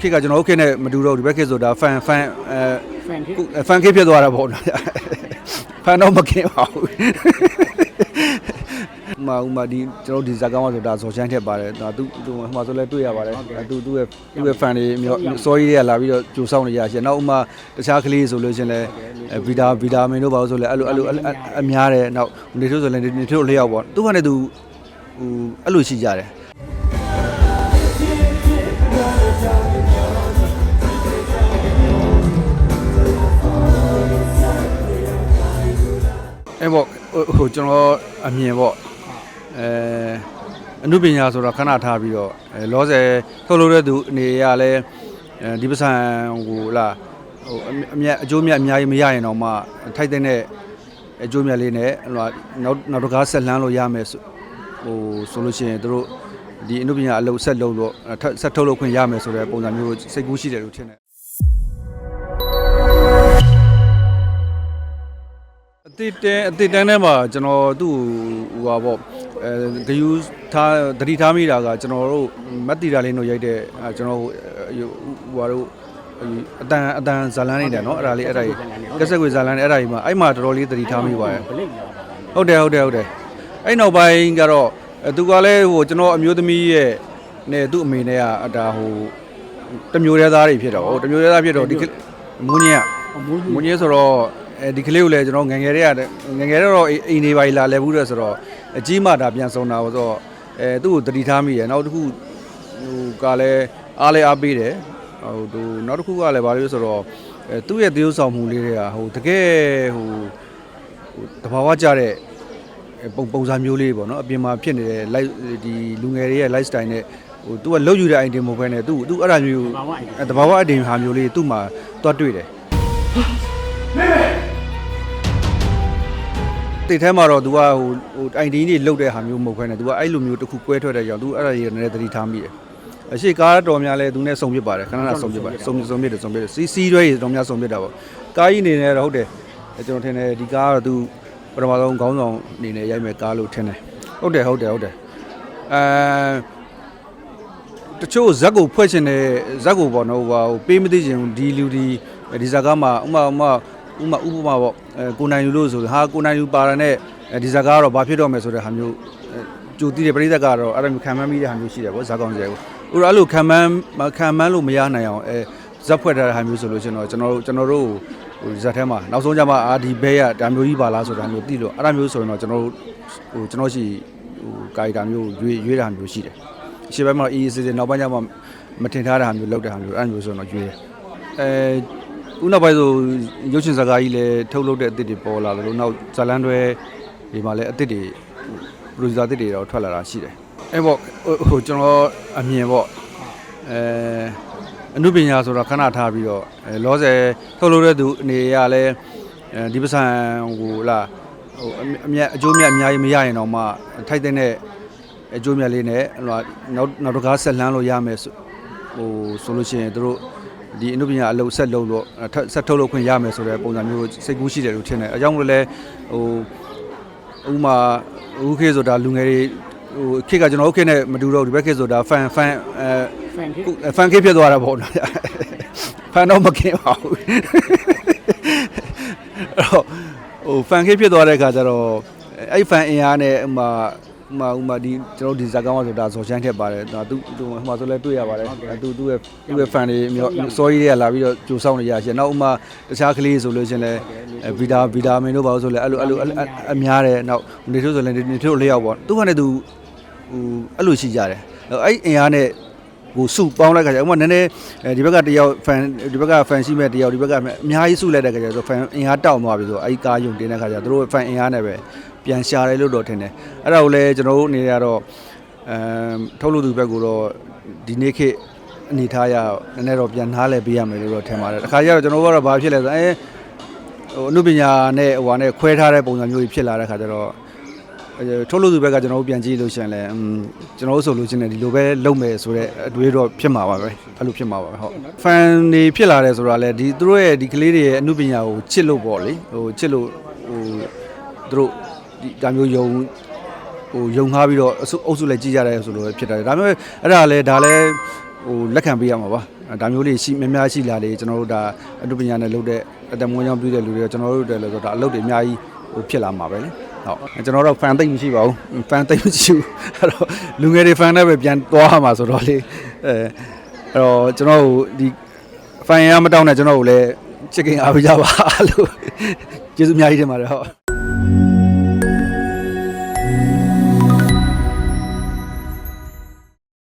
ခေတ်ကကျွန်တော်တို့ခေတ်နဲ့မတူတော့ဘူးဒီဘက်ခေတ်ဆိုတာဖန်ဖန်အဲဖန်ခေတ်ဖန်ခေတ်ဖြစ်သွားတာပေါ့နော်ဖန်တော့မကင်းပါဘူးဥမာဥမာဒီကျွန်တော်တို့ဒီဇာတ်ကောင်းကဆိုတာဇော်ချမ်းထက်ပါတယ်ဒါသူသူဟိုမှာဆိုလဲတွေ့ရပါတယ်သူသူ့ရဲ့သူ့ရဲ့ fan တွေမျိုးစောကြီးတွေကလာပြီးတော့ကြိုဆောင်နေရရှင်နောက်ဥမာတခြားကလေးဆိုလို့ရှင်လဲဗီတာဗီတာမင်တို့ပါလို့ဆိုလဲအဲ့လိုအဲ့လိုအများတယ်နောက်နေထိုးဆိုလဲနေထိုးလေးယောက်ပေါ့သူကလည်းသူဟိုအဲ့လိုရှိကြတယ် အဲ့ပေါ့ဟိုကျွန်တော်အမြင်ပေါ့အဲအနုပညာဆိုတော့ခဏထားပြီးတော့အဲလောဆယ်ထုတ်လို့တဲ့သူအနေရလဲအဲဒီပစံဟိုလာဟိုအမြတ်အကျိုးမြတ်အများကြီးမရရင်တော့မှထိုက်တဲ့အကျိုးမြတ်လေးနဲ့ဟိုနောက်နောက်တစ်ကားဆက်လန်းလို့ရမယ်ဆိုဟိုဆိုလို့ရှိရင်တို့ဒီအနုပညာအလုပ်ဆက်လုပ်လို့ဆက်ထုတ်လို့ခွင့်ရမယ်ဆိုတဲ့ပုံစံမျိုးစိတ်ကူးရှိတယ်လို့ထင်တယ် အတိတဲအတိတန်းထဲမှာကျွန်တော်သူ့ဟိုဟာပေါ့အဲဂယူထားတတိထားမိတာကကျွန်တော်တို့မတ်တီတာလေးတို့ရိုက်တဲ့အဲကျွန်တော်ဟိုဟိုဟာတို့အတန်အတန်ဇာလန်းနေတယ်နော်အဲ့ဒါလေးအဲ့ဒါကြီးကက်ဆက်ခွေဇာလန်းနေအဲ့ဒါကြီးမှာအဲ့မှာတော်တော်လေးတတိထားမိပါတယ်ဗလိတ်လာတာဟုတ်တယ်ဟုတ်တယ်ဟုတ်တယ်အဲ့နောက်ပိုင်းကတော့အဲသူကလည်းဟိုကျွန်တော်အမျိုးသမီးရဲ့နဲ့သူ့အမေနဲ့ကဒါဟိုတမျိုးရဲသားတွေဖြစ်တော့ဟိုတမျိုးရဲသားဖြစ်တော့ဒီမူးညင်းကအမိုးကြီးမွန်ကြီးဆိုတော့ အဲဒီကလေးကိုလည်းကျွန်တော်ငယ်ငယ်တည်းကငယ်ငယ်တော့အိမ်နေပါလာလဲဘူးတဲ့ဆိုတော့အကြီးမှဒါပြန်ဆုံးတာဆိုတော့အဲသူ့ကိုတတိထားမိတယ်နောက်တစ်ခုဟိုကလည်းအားလဲအားပေးတယ်ဟိုသူနောက်တစ်ခုကလည်းဗာလို့ဆိုတော့အဲသူ့ရဲ့သရုပ်ဆောင်မှုလေးတွေကဟိုတကယ်ဟိုဟိုတဘာဝကြတဲ့ပုံပုံစံမျိုးလေးပေါ့နော်အပြင်မှာဖြစ်နေတဲ့ live ဒီလူငယ်တွေရဲ့ lifestyle နဲ့ဟိုသူကလုတ်ယူတဲ့ item မဟုတ်ဘဲနဲ့သူသူအဲ့ဒါမျိုးဘာဝအိုက်တယ်အဲတဘာဝအတင်ဟာမျိုးလေးသူ့မှာတွားတွေ့တယ် တိတ်ထဲမှာတော့ तू ကဟိုဟိုအိုင်ဒီနေလုတ်တဲ့ဟာမျိုးမဟုတ်ခွဲနဲ့ तू ကအဲ့လိုမျိုးတစ်ခုကွဲထွက်တဲ့ကြောင့် तू အဲ့ဒါကြီးနည်းနည်းသတိထားမိတယ်အရှိကားတော်များလဲ तू နဲ့စုံပြစ်ပါတယ်ခဏခဏစုံပြစ်ပါတယ်စုံစုံပြစ်တယ်စုံပြစ်တယ်စီစီရွဲကြီးတော်များစုံပြစ်တာပေါ့ကားကြီးနေနေတော့ဟုတ်တယ်အဲကျွန်တော်ထင်တယ်ဒီကားကတော့ तू ပထမဆုံးခေါင်းဆောင်အနေနဲ့ရိုက်မဲ့ကားလို့ထင်တယ်ဟုတ်တယ်ဟုတ်တယ်ဟုတ်တယ်အဲ တချို့ဇက်ကိုဖွဲ့ချင်တဲ့ဇက်ကိုပေါ့နော်ဟိုဟိုပေးမသိချင်ဘူးဒီလူဒီဒီဇာကားမှာဥမာဥမာ ဥမာဥပမာပေါ့အဲကိုနိုင်လူလို့ဆိုဟာကိုနိုင်လူပါရတဲ့ဒီဇာကားကတော့ဘာဖြစ်တော့မယ်ဆိုတဲ့ဟာမျိုးအဲကြိုတည်တဲ့ပရိသတ်ကတော့အဲ့ဒါမျိုးခံမှန်းမိတဲ့ဟာမျိုးရှိတယ်ပေါ့ဇာကောင်ကျဲကိုဟိုအဲ့လိုခံမှန်းမခံမှန်းလို့မရနိုင်အောင်အဲဇက်ဖွဲ့ထားတဲ့ဟာမျိုးဆိုလို့ကျွန်တော်ကျွန်တော်တို့ကျွန်တော်တို့ဟိုဇက်ထဲမှာနောက်ဆုံးကြမှာအာဒီဘဲရဒါမျိုးကြီးပါလားဆိုတာမျိုးသိလို့အဲ့ဒါမျိုးဆိုရင်တော့ကျွန်တော်တို့ဟိုကျွန်တော်ရှိဟိုကာရီတာမျိုးရွေးရွေးတာမျိုးရှိတယ်ရှေ့ဘက်မှာအေးအေးဆေးဆေးနောက်ပိုင်းကျမှမထင်ထားတဲ့ဟာမျိုးလောက်တဲ့ဟာမျိုးအဲ့လိုမျိုးဆိုတော့ရွေးတယ်အဲ ဦးနောက်ပိုင်းဆိုရုပ်ရှင်စကားကြီးလည်းထုတ်လုပ်တဲ့အစ်စ်တွေပေါ်လာလို့နောက်ဇလန်တွဲဒီမှာလည်းအစ်စ်တွေပရိုဂျူဆာအစ်စ်တွေတော့ထွက်လာတာရှိတယ်အဲပေါ့ဟိုကျွန်တော်အမြင်ပေါ့အဲအနုပညာဆိုတော့ခဏထားပြီးတော့အဲလောဆယ်ထုတ်လုပ်တဲ့သူအနေရလဲအဲဒီပစံဟိုလာဟိုအမြတ်အကျိုးမြတ်အများကြီးမရရင်တော့မှထိုက်တဲ့အကျိုးမြတ်လေးနဲ့ဟိုနောက်နောက်တစ်ကားဆက်လန်းလို့ရမယ်ဆိုဟိုဆိုလို့ရှိရင်တို့ ဒီအနုပညာအလုပ်ဆက်လုပ်လို့ဆက်ထုတ်လို့ခွင့်ရမယ်ဆိုတဲ့ပုံစံမျိုးစိတ်ကူးရှိတယ်လို့ထင်တယ်အကြောင်းမလို့လဲဟိုဥမာဦးခေတ်ဆိုတာလူငယ်တွေဟိုခေတ်ကကျွန်တော်တို့ခေတ်နဲ့မတူတော့ဘူးဒီဘက်ခေတ်ဆိုတာဖန်ဖန်အဲဖန်ခေတ်ဖန်ခေတ်ဖြစ်သွားတာပေါ့နော်ဖန်တော့မကင်းပါဘူးအဲ့တော့ဟိုဖန်ခေတ်ဖြစ်သွားတဲ့အခါကျတော့အဲ့ဖန်အင်အားနဲ့ဥမာ ဥမာဥမာဒီကျွန်တော်တို့ဒီဇာတ်ကောင်းကဆိုတာဇော်ချမ်းထက်ပါတယ်ဒါသူသူဟိုမှာဆိုလဲတွေ့ရပါတယ်သူသူ့ရဲ့သူ့ရဲ့ဖန်တွေမျိုးစောကြီးတွေကလာပြီးတော့ကြိုဆောင်နေရရှင်နောက်ဥမာတခြားကလေးဆိုလို့ရှင်လဲဗီတာဗီတာမင်တို့ပါလို့ဆိုလဲအဲ့လိုအဲ့လိုအများတယ်နောက်နေထိုးဆိုလဲနေထိုးလေးယောက်ပေါ့သူကလည်းသူဟိုအဲ့လိုရှိကြတယ်အဲ့အင်အားနဲ့ဟိုစုပေါင်းလိုက်ခါကျဥပမာနည်းနည်းအဲဒီဘက်ကတယောက်ဖန်ဒီဘက်ကဖန်ရှိမဲ့တယောက်ဒီဘက်ကအများကြီးစုလိုက်တဲ့ခါကျဆိုဖန်အင်အားတောက်သွားပြီဆိုအဲဒီကားယုံတင်တဲ့ခါကျသူတို့ဖန်အင်အားနဲ့ပဲ ပြန်ရှာတယ်လို့တော့ထင်တယ်အဲ့ဒါကိုလည်းကျွန်တော်တို့အနေနဲ့ကတော့အမ်ထုတ်လို့သူဘက်ကိုတော့ဒီနေ့ခေတ်အနေထားရနည်းနည်းတော့ပြန်နားလဲပေးရမယ်လို့တော့ထင်ပါတယ်တစ်ခါကျတော့ကျွန်တော်တို့ကတော့ဘာဖြစ်လဲဆိုအဲဟိုအနုပညာနဲ့ဟိုဟာနဲ့ခွဲထားတဲ့ပုံစံမျိုးကြီးဖြစ်လာတဲ့ခါကျတော့အဲထုတ်လို့သူဘက်ကကျွန်တော်တို့ပြန်ကြည့်လို့ရှရင်လဲอืมကျွန်တော်တို့ဆိုလို့ချင်းလည်းဒီလိုပဲလုပ်မယ်ဆိုတော့အတွေးတော့ဖြစ်မှာပါပဲအဲ့လိုဖြစ်မှာပါပဲဟုတ်ဖန်နေဖြစ်လာတယ်ဆိုတာလဲဒီသူတို့ရဲ့ဒီကလေးတွေရဲ့အမှုပညာကိုချစ်လို့ပေါ့လေဟိုချစ်လို့ဟိုသူတို့ ဒီဒါမျိုးယုံဟိုယုံငှားပြီးတော့အစုအုပ်စုလိုက်ကြည့်ကြတယ်ဆိုလို့ဖြစ်တယ်ဒါပေမဲ့အဲ့ဒါလည်းဒါလည်းဟိုလက်ခံပေးရမှာပါဒါမျိုးလေးရှိများများရှိလာလေကျွန်တော်တို့ဒါအတုပညာနဲ့လုပ်တဲ့အတမွေးကြောင့်ပြုတဲ့လူတွေကကျွန်တော်တို့တယ်လို့ဆိုတော့ဒါအလုပ်တွေအများကြီးဟိုဖြစ်လာမှာပဲလေဟုတ်ကျွန်တော်တို့ fan သိမ့်မရှိပါဘူး fan သိမ့်မရှိဘူးအဲ့တော့လူငယ်တွေ fan နဲ့ပဲပြန်သွားရမှာဆိုတော့လေအဲအဲ့တော့ကျွန်တော်တို့ဒီ fan ရမတောင်းနဲ့ကျွန်တော်တို့လည်းချစ်ခင်အားပေးကြပါလို့ကျေးဇူးအများကြီးတင်ပါတယ်ဟုတ်